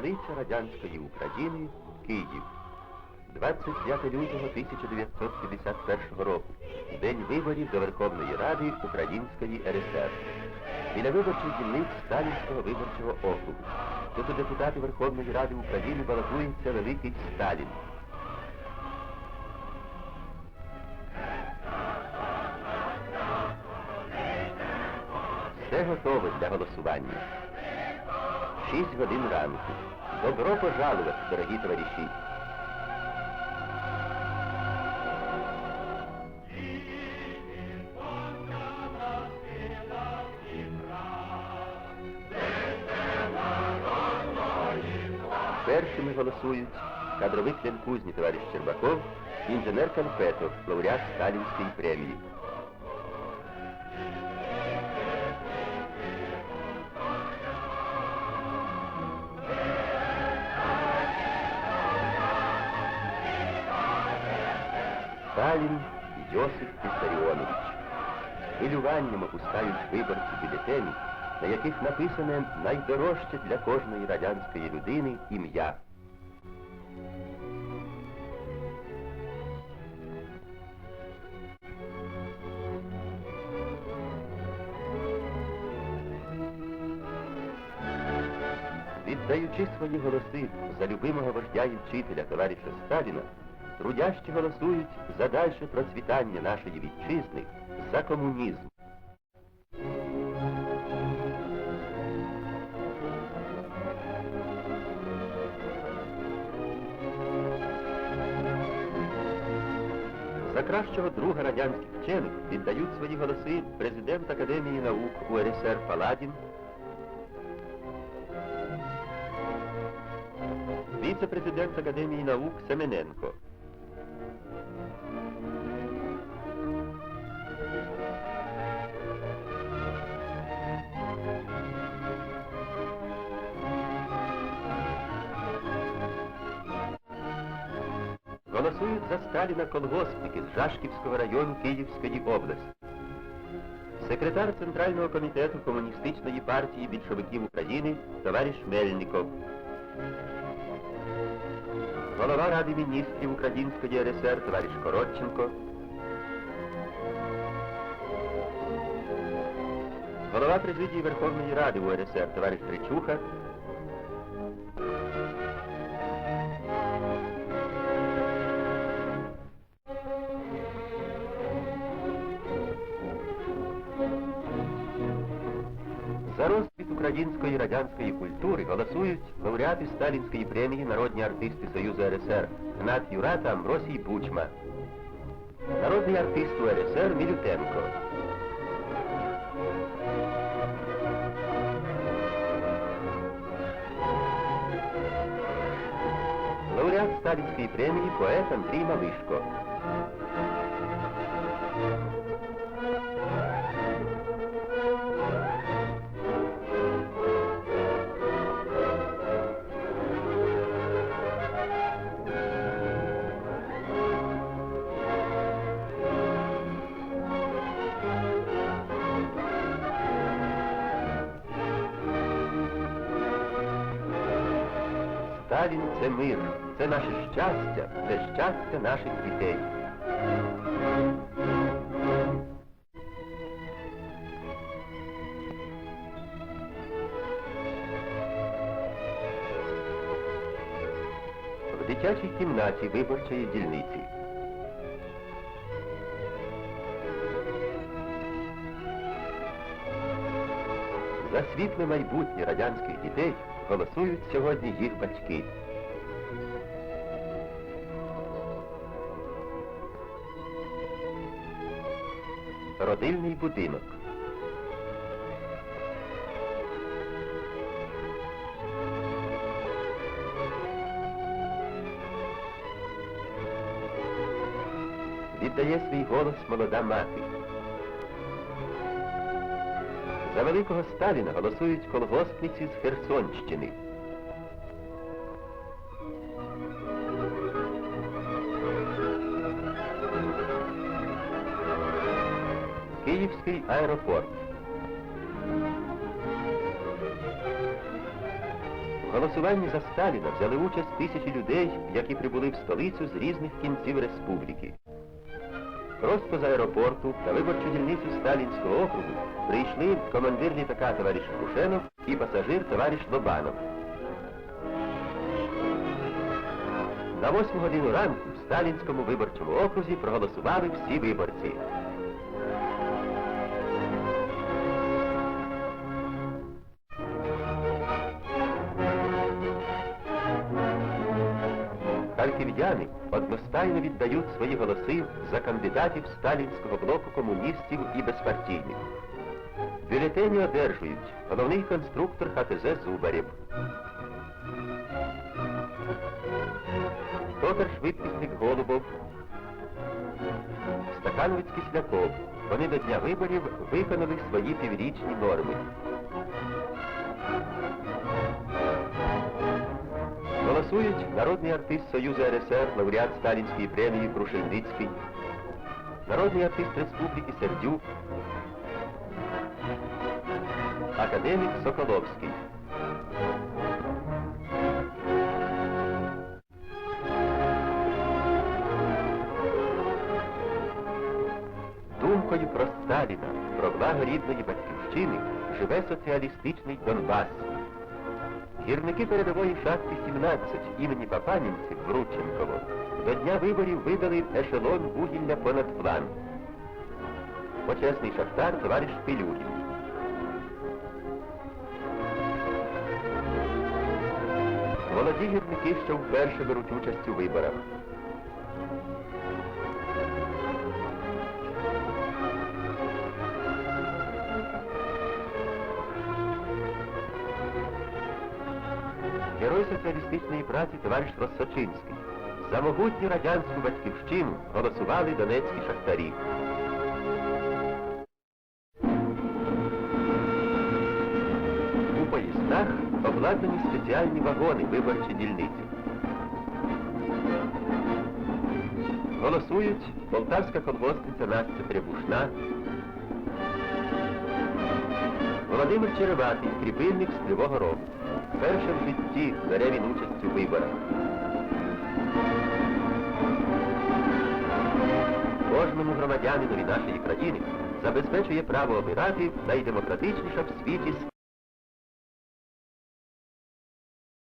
Столиця радянської України Київ. 25 лютого 1951 року. День виборів до Верховної Ради Української РСР. Біля виборчих дільниць Сталінського виборчого округу. Тут у депутати Верховної Ради України балотується великий Сталін. Все готове для голосування. Шість годин ранку. Добро пожаловать, дорогі товариші. Першими голосують кадровик Ленкузні товариш Щербаков, інженер Конфетов, лауреат Сталінської премії. Сталін Йосип Віссаріонович. Хвилюванням опускають виборці бюлетені, на яких написане найдорожче для кожної радянської людини ім'я. Віддаючи свої голоси за любимого вождя і вчителя товариша Сталіна, трудящі голосують за дальше процвітання нашої вітчизни, за комунізм. За кращого друга радянських вчених віддають свої голоси президент Академії наук УРСР Паладін, віце-президент Академії наук Семененко. Голосують за Сталіна колгоспники з Жашківського району Київської області. Секретар Центрального комітету Комуністичної партії більшовиків України товариш Мельников. Голова Ради міністрів Української РСР товариш Коротченко. Голова президії Верховної Ради УРСР товариш Тричуха. Української радянської культури голосують лауреати Сталінської премії народні артисти Союзу РСР Гнат Юра та Амбросій Бучма. Народний артист УРСР Мілютенко. Лауреат Сталінської премії поет Андрій Малишко. Сталін це мир, це наше щастя, це щастя наших дітей. В дитячій кімнаті виборчої дільниці. За світле майбутнє радянських дітей голосують сьогодні їх батьки. Родильний будинок. Віддає свій голос молода мати. За великого Сталіна голосують колгоспниці з Херсонщини. Київський аеропорт. В голосуванні за Сталіна взяли участь тисячі людей, які прибули в столицю з різних кінців республіки. Просто з аеропорту на виборчу дільницю Сталінського округу прийшли командир літака товариш Кушенов і пасажир товариш Лобанов. На восьму годину ранку в Сталінському виборчому окрузі проголосували всі виборці. Харків'яни одностайно віддають свої голоси за кандидатів сталінського блоку комуністів і безпартійних. Бюлетені одержують головний конструктор ХТЗ Зубарєв, Тотар швидкісник Голубов, Стакановець Кисляков. Вони до дня виборів виконали свої піврічні норми. Голосують народний артист Союзу РСР, лауреат Сталінської премії Крушельницький, народний артист Республіки Сердюк, академік Соколовський. Думкою про Сталіна, про благо рідної батьківщини живе соціалістичний Донбас. Гірники передової шахти 17 імені Папанінців Врученково до дня виборів видали ешелон вугілля понад план. Почесний шахтар товариш Пилюгін. Молоді гірники, що вперше беруть участь у виборах. Герой соціалістичної праці товариш Росочинський. За могутню радянську батьківщину голосували донецькі шахтарі. У поїздах обладнані спеціальні вагони виборчі дільниці. Голосують полтавська колгоспниця Настя Требушна, Володимир Череватий, кріпильник з Кривого Рогу. Перше в житті бере він участь у виборах. Кожному громадянинові нашої країни забезпечує право обирати найдемократичніша в світі